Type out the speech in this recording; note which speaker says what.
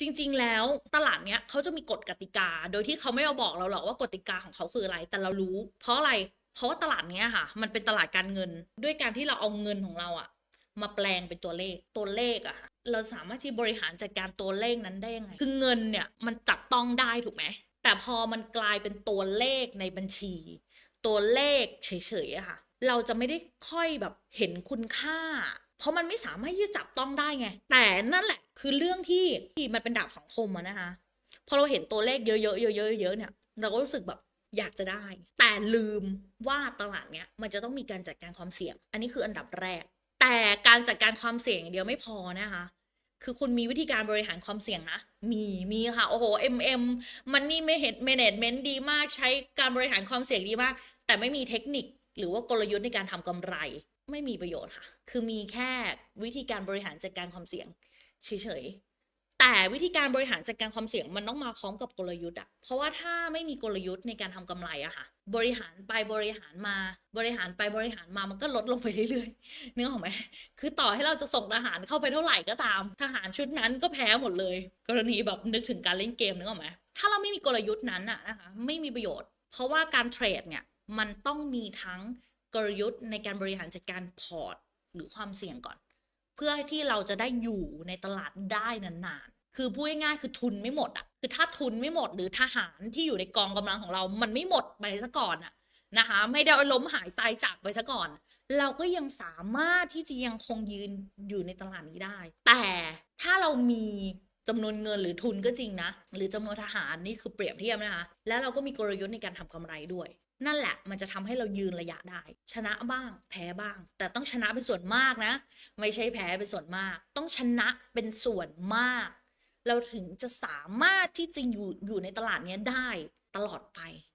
Speaker 1: จริง ๆ แล้วตลาดเนี้ยเขาจะมีกฎกติกา โดยที่เขาไม่มาบอกเราหรอกว่ากฎกติกาของเขาคืออะไร แต่เรารู้ เพราะอะไร เพราะว่าตลาดเนี้ยค่ะ มันเป็นตลาดการเงิน ด้วยการที่เราเอาเงินของเราอะมาแปลงเป็นตัวเลข ตัวเลขอะค่ะเราสามารถที่บริหารจัดการตัวเลขนั้นได้ยังไง คือเงินเนี่ยมันจับต้องได้ถูกไหม แต่พอมันกลายเป็นตัวเลขในบัญชี ตัวเลขเฉยๆอะค่ะ เราจะไม่ได้ค่อยแบบเห็นคุณค่า เพราะมันไม่สามารถที่จะจับต้องได้ไง แต่นั่นแหละคือเรื่องที่ที่มันเป็นดาบสองคมอะนะคะพอเราเห็นตัวเลขเยอะๆเยอะๆเยอะๆเนี่ยเราก็รู้สึกแบบอยากจะได้ แต่ลืมว่าตลาดเนี้ยมันจะต้องมีการจัดการความเสี่ยง อันนี้คืออันดับแรก แต่การจัดการความเสี่ยงอย่างเดียวไม่พอนะคะ คือคุณมีวิธีการบริหารความเสี่ยงนะ มีมีค่ะ โอ้โห MM มันนี่ไม่เห็น management ดีมากใช้การบริหารความเสี่ยงดีมาก แต่ไม่มีเทคนิคหรือว่ากลยุทธ์ในการทำกำไร ไม่มีประโยชน์ค่ะ คือมีแค่วิธีการบริหารจัดการความเสี่ยงเฉยๆ แต่วิธีการบริหารจัดการความเสี่ยงมันต้องมาพร้อมกับกลยุทธ์อะเพราะว่าถ้าไม่มีกลยุทธ์ในการทำกำไรอะค่ะ บริหารไปบริหารมา บริหารไปบริหารมา มันก็ลดลงไปเรื่อยๆนึกออกไหมคือต่อให้เราจะส่งทหารเข้าไปเท่าไหร่ก็ตาม ทหารชุดนั้นก็แพ้หมดเลย กรณีแบบนึกถึงการเล่นเกมนึกออกไหมถ้าเราไม่มีกลยุทธ์นั้นอะนะคะ ไม่มีประโยชน์ เพราะว่าการเทรดเนี่ย มันต้องมีทั้ง กลยุทธ์ในการบริหารจัดการพอร์ต หรือความเสี่ยงก่อน เพื่อที่เราจะได้อยู่ในตลาดได้นานๆ คือพูดง่ายๆคือทุนไม่หมดอะคือถ้าทุนไม่หมดหรือทหารที่อยู่ในกองกำลังของเรา มันไม่หมดไปซะก่อนอะนะคะไม่ได้ล้มหายตายจากไปซะก่อน เราก็ยังสามารถที่จะยังคงยืนอยู่ในตลาดนี้ได้ แต่ถ้าเรามี จำนวนเงินหรือทุนก็จริงนะ หรือจำนวนทหารนี่คือเปรียบเทียบนะคะ แล้วเราก็มีกลยุทธ์ในการทำกำไรด้วย นั่นแหละมันจะทำให้เรายืนระยะได้ ชนะบ้างแพ้บ้าง แต่ต้องชนะเป็นส่วนมากนะ ไม่ใช่แพ้เป็นส่วนมาก ต้องชนะเป็นส่วนมาก เราถึงจะสามารถที่จะอยู่อยู่ในตลาดนี้ได้ตลอดไป